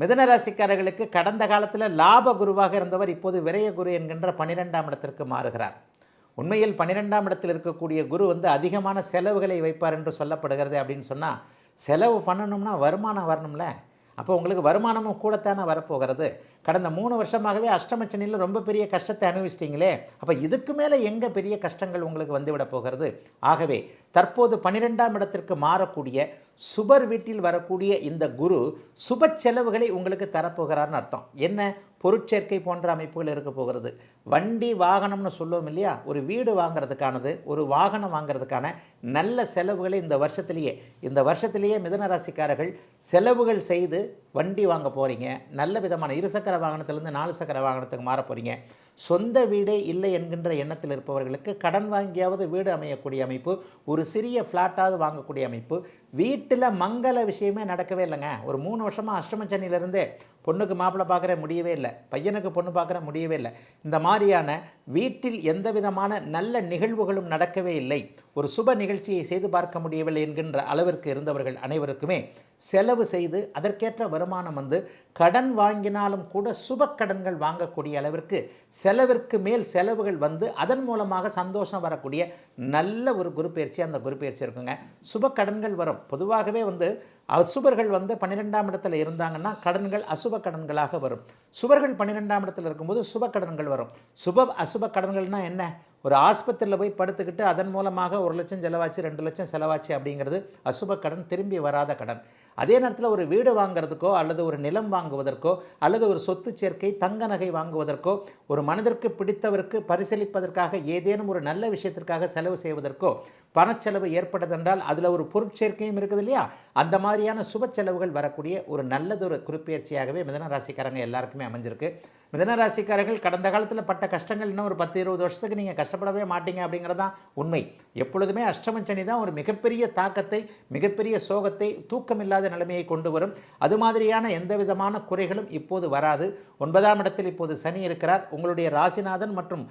மிதன ராசிக்காரர்களுக்கு கடந்த காலத்தில் லாப குருவாக இருந்தவர் இப்போது விரய குரு என்கின்ற பன்னிரெண்டாம் இடத்திற்கு மாறுகிறார். உண்மையில் பன்னிரெண்டாம் இடத்தில் இருக்கக்கூடிய குரு வந்து அதிகமான செலவுகளை வைப்பார் என்று சொல்லப்படுகிறது அப்படின்னு சொன்னால் செலவு பண்ணணும்னா வருமானம் வரணும்ல. அப்போ உங்களுக்கு வருமானமும் கூடத்தானே வரப்போகிறது. கடந்த மூணு வருஷமாகவே அஷ்டமச்சனியில் ரொம்ப பெரிய கஷ்டத்தை அனுபவிச்சிட்டிங்களே அப்போ இதுக்கு மேலே எங்கே பெரிய கஷ்டங்கள் உங்களுக்கு வந்துவிட போகிறது? ஆகவே தற்போது பன்னிரெண்டாம் இடத்திற்கு மாறக்கூடிய சுபர் வீட்டில் வரக்கூடிய இந்த குரு சுப செலவுகளை உங்களுக்கு தரப்போகிறார்னு அர்த்தம். என்ன? பொருட்சேர்க்கை போன்ற அமைப்புகள் இருக்க போகிறது. வண்டி வாகனம்னு சொல்லுவோம் இல்லையா? ஒரு வீடு வாங்குறதுக்கானது ஒரு வாகனம் வாங்குறதுக்கான நல்ல செலவுகளை இந்த வருஷத்திலேயே இந்த வருஷத்திலேயே மிதன ராசிக்காரர்கள் செலவுகள் செய்து வண்டி வாங்க போகிறீங்க நல்ல விதமான இருசக்கர வாகனத்திலேருந்து நாலு சக்கர வாகனத்துக்கு மாற போகிறீங்க சொந்த வீடே இல்லை என்கின்ற எண்ணத்தில் இருப்பவர்களுக்கு கடன் வாங்கியாவது வீடு அமையக்கூடிய அமைப்பு ஒரு சிறிய ஃப்ளாட்டாவது வாங்கக்கூடிய அமைப்பு வீட்டில் மங்கள விஷயமே நடக்கவே இல்லைங்க. ஒரு மூணு வருஷமாக அஷ்டமச்சனியிலேருந்தே பொண்ணுக்கு மாப்பிள்ளை பார்க்குற முடியவே இல்லை. பையனுக்கு பொண்ணு பார்க்குற முடியவே இல்லை. இந்த மாதிரியான வீட்டில் எந்த விதமான நல்ல நிகழ்வுகளும் நடக்கவே இல்லை. ஒரு சுப நிகழ்ச்சியை செய்து பார்க்க முடியவில்லை என்கின்ற அளவிற்கு இருந்தவர்கள் அனைவருக்குமே செலவு செய்து அதற்கேற்ற வருமானம் வந்து கடன் வாங்கினாலும் கூட சுப கடன்கள் வாங்கக்கூடிய அளவிற்கு செலவிற்கு மேல் செலவுகள் வந்து அதன் மூலமாக சந்தோஷம் வரக்கூடிய நல்ல ஒரு குரு பயிற்சி அந்த குரு பயிற்சி இருக்குங்க. சுப கடன்கள் வரும். பொதுவாகவே வந்து அசுபர்கள் வந்து பன்னிரெண்டாம் இடத்துல இருந்தாங்கன்னா கடன்கள் அசுப கடன்களாக வரும். சுபர்கள் பன்னிரெண்டாம் இடத்துல இருக்கும்போது சுப கடன்கள் வரும். சுப அசுப கடன்கள்னா என்ன? ஒரு ஆஸ்பத்திரியில் போய் படுத்துக்கிட்டு அதன் மூலமாக ஒரு லட்சம் செலவாச்சு ரெண்டு லட்சம் செலவாச்சு அப்படிங்கிறது அசுப கடன் திரும்பி வராத கடன். அதே நேரத்தில் ஒரு வீடு வாங்குறதுக்கோ அல்லது ஒரு நிலம் வாங்குவதற்கோ அல்லது ஒரு சொத்து சேர்க்கை தங்க நகை வாங்குவதற்கோ ஒரு மனதிற்கு பிடித்தவருக்கு பரிசீலிப்பதற்காக ஏதேனும் ஒரு நல்ல விஷயத்திற்காக செலவு செய்வதற்கோ பணச்செலவு ஏற்பட்டதென்றால் அதில் ஒரு பொருட்சேர்க்கையும் இருக்குது இல்லையா? அந்த மாதிரியான சுப செலவுகள் வரக்கூடிய ஒரு நல்லதொரு குறிப்பெயர்ச்சியாகவே மிதன ராசிக்காரங்க எல்லாருக்குமே அமைஞ்சிருக்கு. மிதன ராசிக்காரர்கள் கடந்த காலத்தில் பட்ட கஷ்டங்கள் இன்னும் ஒரு பத்து இருபது வருஷத்துக்கு நீங்கள் கஷ்டப்படவே மாட்டீங்க அப்படிங்கிறது தான் உண்மை. எப்பொழுதுமே அஷ்டமச்சனி தான் ஒரு மிகப்பெரிய தாக்கத்தை மிகப்பெரிய சோகத்தை தூக்கமில்லாத நிலைமையை கொண்டு வரும். அது மாதிரியான எந்த விதமான குறைகளும் இப்போது வராது. ஒன்பதாம் இடத்தில் இப்போது சனி இருக்கிறார். உங்களுடைய ராசிநாதன் மற்றும்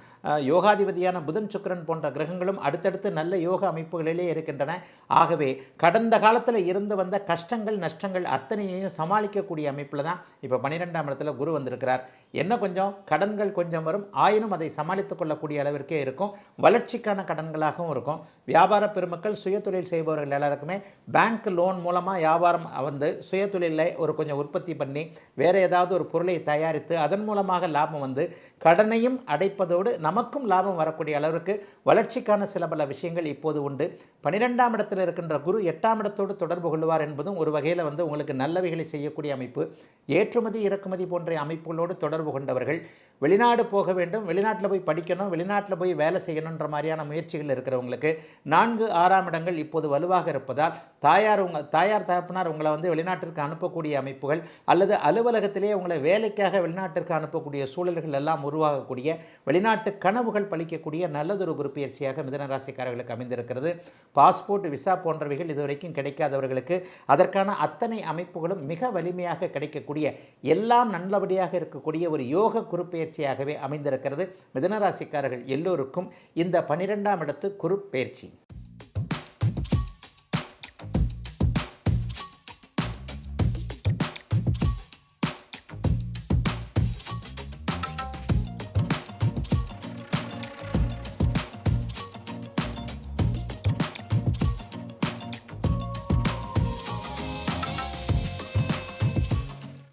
யோகாதிபதியான புதன் சுக்கிரன் போன்ற கிரகங்களும் அடுத்தடுத்து நல்ல யோக அமைப்புகளிலே இருக்கின்றன. ஆகவே கடந்த காலத்தில் இருந்து வந்த கஷ்டங்கள் நஷ்டங்கள் அத்தனையையும் சமாளிக்கக்கூடிய அமைப்பில் தான் இப்போ பன்னிரெண்டாம் இடத்துல குரு வந்திருக்கிறார். என்ன கொஞ்சம்? கடன்கள் கொஞ்சம் வரும். ஆயினும் அதை சமாளித்துக் கொள்ளக்கூடிய அளவிற்கே இருக்கும். வளர்ச்சிக்கான கடன்களாகவும் இருக்கும். வியாபார பெருமக்கள் சுயதொழில் செய்பவர்கள் எல்லாருக்குமே பேங்க் லோன் மூலமாக வியாபாரம் வந்து சுயதொழிலில் ஒரு கொஞ்சம் உற்பத்தி பண்ணி வேறு ஏதாவது ஒரு பொருளை தயாரித்து அதன் மூலமாக லாபம் வந்து கடனையும் அடைப்பதோடு நமக்கும் லாபம் வரக்கூடிய அளவிற்கு வளர்ச்சிக்கான சில பல விஷயங்கள் இப்போது உண்டு. பன்னிரெண்டாம் இடத்தில் இருக்கின்ற குரு எட்டாம் இடத்தோடு தொடர்பு கொள்வார் என்பதும் ஒரு வகையில் வந்து உங்களுக்கு நல்லவைகளை செய்யக்கூடிய அமைப்பு. ஏற்றுமதி இறக்குமதி போன்ற அமைப்புகளோடு தொடர்பு கொண்டவர்கள் வெளிநாடு போக வேண்டும் வெளிநாட்டில் போய் படிக்கணும் வெளிநாட்டில் போய் வேலை செய்யணுன்ற மாதிரியான முயற்சிகள் இருக்கிறவங்களுக்கு நான்கு ஆறாம் இடங்கள் இப்போது வலுவாக இருப்பதால் தாயார் உங்கள் தாயார் தகப்பனார் உங்களை வந்து வெளிநாட்டிற்கு அனுப்பக்கூடிய அமைப்புகள் அல்லது அலுவலகத்திலே உங்களை வேலைக்காக வெளிநாட்டிற்கு அனுப்பக்கூடிய சூழல்கள் எல்லாம் உருவாகக்கூடிய வெளிநாட்டு கனவுகள் பழிக்கக்கூடிய நல்லதொரு குருப்பெயர்ச்சியாக மிதனராசிக்காரர்களுக்கு அமைந்திருக்கிறது. பாஸ்போர்ட் விசா போன்றவைகள் இதுவரைக்கும் கிடைக்காதவர்களுக்கு அதற்கான அத்தனை அமைப்புகளும் மிக வலிமையாக கிடைக்கக்கூடிய எல்லாம் நல்லபடியாக இருக்கக்கூடிய ஒரு யோக குருப்பெயர்ச்சியாகவே அமைந்திருக்கிறது. மிதனராசிக்காரர்கள் எல்லோருக்கும் இந்த பனிரெண்டாம் இடத்து குருப்பெயர்ச்சி.